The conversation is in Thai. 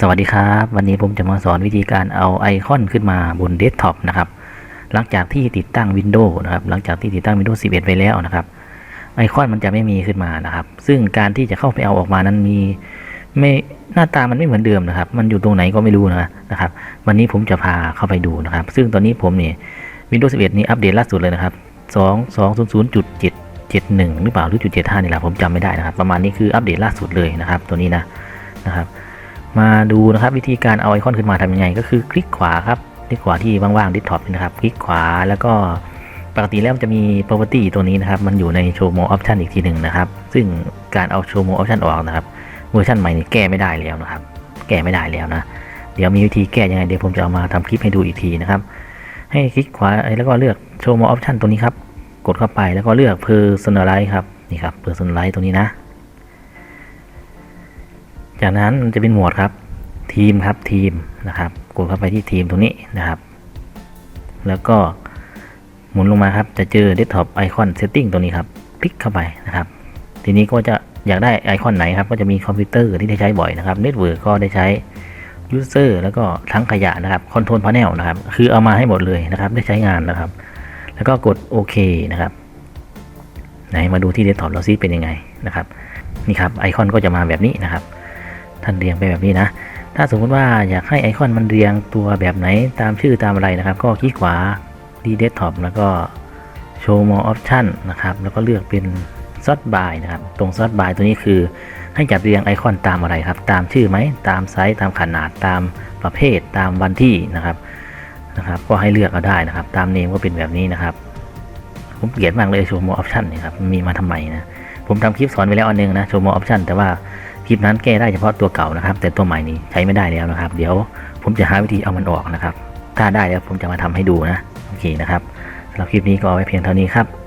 สวัสดีครับ วันนี้ผมจะมาสอนวิธีการเอาไอคอนขึ้นมาบนเดสก์ท็อปนะครับ หลังจากที่ติดตั้ง Windows นะครับ หลังจากที่ติดตั้ง Windows 11 ไปแล้วนะครับ ไอคอนมันจะไม่มีขึ้นมานะครับ ซึ่งการที่จะเข้าไปเอาออกมานั้นมีไม่หน้าตามันไม่เหมือนเดิมนะครับ มันอยู่ตรงไหนก็ไม่รู้นะนะครับ วันนี้ผมจะพาเข้าไปดูนะครับ ซึ่งตอนนี้ผมเนี่ย Windows 11 นี้อัปเดตล่าสุดเลยนะครับ 2200.771 หรือเปล่าหรือจุด75นี่แหละผมจำไม่ได้นะครับ ประมาณนี้คืออัปเดตล่าสุดเลยนะครับ ตัวนี้นะนะครับ มาดูนะครับวิธีการเอาไอคอนขึ้นมาทำยังไง ก็คือคลิกขวาครับคลิกขวาที่ว่างๆดิสท็อปนะครับคลิกขวาแล้วก็ปกติแล้วจะมี property ตัวนี้นะครับ มันอยู่ใน show more option อีกทีหนึ่งนะครับ ซึ่งการเอา show more option ออกนะครับเวอร์ชันใหม่นี้แก้ไม่ได้แล้วนะครับ แก้ไม่ได้แล้วนะ เดี๋ยวมีวิธีแก้ยังไงเดี๋ยวผมจะเอามาทำคลิปให้ดูอีกทีนะครับ ให้คลิกขวาแล้วก็เลือก show more option ตัวนี้ครับ กดเข้าไปแล้วก็เลือก personalize ครับ นี่ครับ personalize ตัวนี้นะ จากนั้นมันจะเป็นหมวดครับ ทีมครับทีมนะครับ กดเข้าไปที่ทีมตรงนี้นะครับ แล้วก็หมุนลงมาครับ จะเจอ Desktop Icon Setting ตัวนี้ครับ คลิกเข้าไปนะครับ ทีนี้ก็จะอยากได้ไอคอนไหนครับ ก็จะมีคอมพิวเตอร์ที่ได้ใช้บ่อยนะครับเน็ตเวิร์กก็ได้ใช้ User แล้วก็ทั้งขยะนะครับคอนโทรลพาเนลนะครับ คือเอามาให้หมดเลยนะครับ ได้ใช้งานนะครับ แล้วก็กดโอเคนะครับ ไหนมาดูที่ Desktop เราซิเป็นยังไงนะครับ นี่ครับไอคอนก็จะมาแบบนี้นะครับ ท่านเรียงไปแบบนี้นะ ถ้าสมมติว่าอยากให้ไอคอนมันเรียงตัวแบบไหนตามชื่อตามอะไรนะครับ ก็คลิกขวาที่ Desktop แล้วก็ Show More Option นะครับ แล้วก็เลือกเป็น Sort by นะครับ ตรง Sort by ตัวนี้คือ ให้จัดเรียงไอคอนตามอะไรครับ ตามชื่อไหม ตามไซส์ ตามขนาด ตามประเภท ตามวันที่นะครับ นะครับ ก็ให้เลือกเอาได้นะครับ ตามเนมก็เป็นแบบนี้นะครับ ผมเกลียดมากเลย Show More Option นี่ครับ มีมาทำไมนะ ผมทำคลิปสอนไปแล้วอันนึงนะ Show More Option แต่ว่า คลิปนั้นแก้ได้เฉพาะตัวเก่านะครับ แต่ตัวใหม่นี้ใช้ไม่ได้แล้วนะครับ เดี๋ยวผมจะหาวิธีเอามันออกนะครับ ถ้าได้แล้วผมจะมาทำให้ดูนะโอเคนะครับสำหรับคลิปนี้ก็เอาไว้เพียงเท่านี้ครับ